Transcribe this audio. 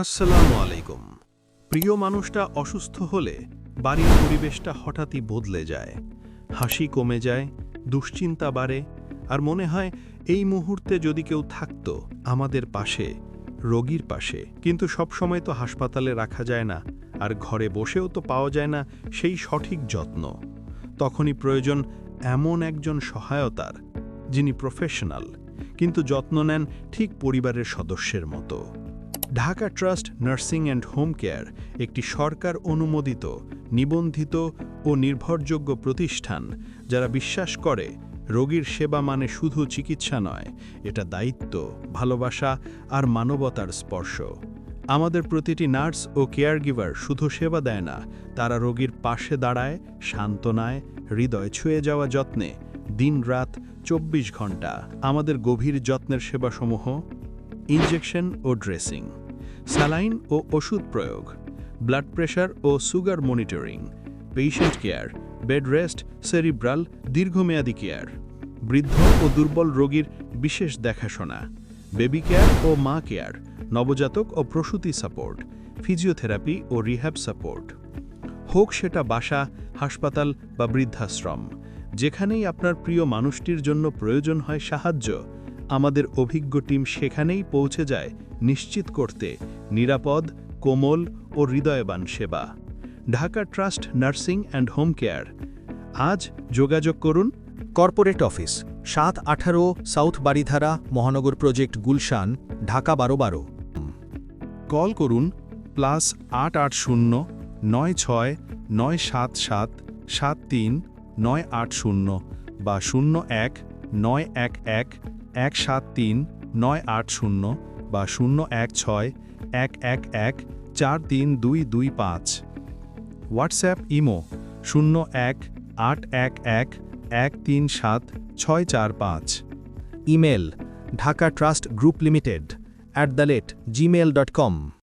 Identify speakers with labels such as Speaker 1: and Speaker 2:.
Speaker 1: আসসালামু আলাইকুম। প্রিয় মানুষটা অসুস্থ হলে বাড়ির পরিবেশটা হঠাৎই বদলে যায়। হাসি কমে যায়, দুশ্চিন্তা বাড়ে, আর মনে হয় এই মুহূর্তে যদি কেউ থাকতো আমাদের পাশে, রোগীর পাশে, কিন্তু সব সময় তো হাসপাতালে রাখা যায় না, আর ঘরে বসেও তো পাওয়া যায় না সেই সঠিক যত্ন। তখনই প্রয়োজন এমন একজন সহায়তার, যিনি প্রফেশনাল কিন্তু যত্ন নেন ঠিক পরিবারের সদস্যের মতো। Dhaka trust nursing and home care একটি সরকার অনুমোদিত, নিবন্ধিত ও নির্ভরযোগ্য প্রতিষ্ঠান যারা বিশ্বাস করে রোগীর সেবা মানে শুধু চিকিৎসা নয়, এটা দায়িত্ব, ভালোবাসা আর মানবতার স্পর্শ। আমাদের প্রতিটি নার্স ও কেয়ারগিভার শুধু সেবা দেয় না, তারা রোগীর পাশে দাঁড়ায়, সান্ত্বনায়, হৃদয় ছুঁয়ে যাওয়া যত্নে দিনরাত চব্বিশ ঘণ্টা আমাদের গভীর যত্নের সেবাসমূহ, ইনজেকশন ও ড্রেসিং। স্যালাইন ও ওষুধ প্রয়োগ, ব্লাড প্রেশার ও sugar monitoring, patient care, bed rest, cerebral, দীর্ঘমেয়াদী কেয়ার, বৃদ্ধ ও দুর্বল রোগীর বিশেষ দেখাশোনা, বেবি কেয়ার ও মা কেয়ার, নবজাতক ও প্রসূতি সাপোর্ট, ফিজিওথেরাপি ও রিহ্যাব সাপোর্ট। হোক সেটা বাসা, হাসপাতাল বা বৃদ্ধাশ্রম, যেখানেই আপনার প্রিয় মানুষটির জন্য প্রয়োজন হয় সাহায্য আমাদের অভিজ্ঞ টিম সেখানেই পৌঁছে যায় নিশ্চিত করতে। নিরাপদ, কোমল ও হৃদয়বান সেবা। Dhaka trust nursing and home care. আজ যোগাযোগ করুন
Speaker 2: কর্পোরেট অফিস, সাত আঠারো সাউথ বাড়িধারা মহানগর প্রজেক্ট গুলশান, ঢাকা বারো বারো।
Speaker 1: কল করুন প্লাস আট আট শূন্য নয় ছয় নয় সাত সাত সাত তিন নয় আট শূন্য বা শূন্য এক নয় এক এক এক সাত তিন নয় আট শূন্য বা শূন্য এক ছয় এক এক এক চার তিন দুই দুই পাঁচ। হোয়াটসঅ্যাপ ইমো শূন্য এক আট এক এক এক তিন সাত ছয় চার পাঁচ।
Speaker 2: Email Dhaka trust group limited at the rate Gmail dot com.